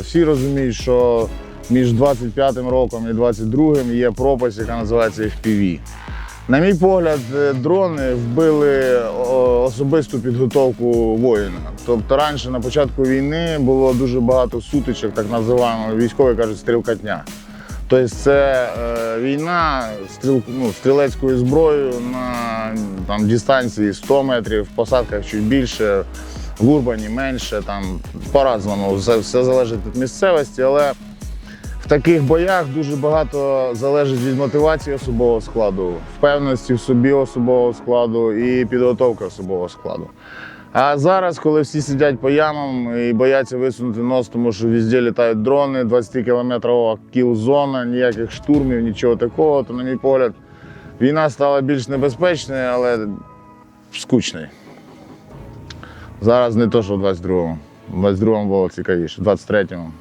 Всі розуміють, що між 25-м роком і 22-м є пропасть, яка називається FPV. На мій погляд, е, дрони вбили особисту підготовку воїна. Тобто раніше на початку війни було дуже багато сутичок, так називаємо військові кажуть, стрілкатня. Тобто це е, війна стріл, ну, стрілецькою зброєю на там, дистанції 100 метрів, в посадках чуть більше, в урбані менше, там по-разному, все, все залежить від місцевості, але в таких боях дуже багато залежить від мотивації особового складу, впевненості в собі особового складу і підготовки особового складу. А зараз, коли всі сидять по ямам і бояться висунути нос, тому що везде літають дрони, 20 кілометрова кіл-зона, ніяких штурмів, нічого такого, то, на мій погляд, війна стала більш небезпечною, але скучною. Зараз не то, що в 22-му. В 22-му було цікавіше, в 23-му.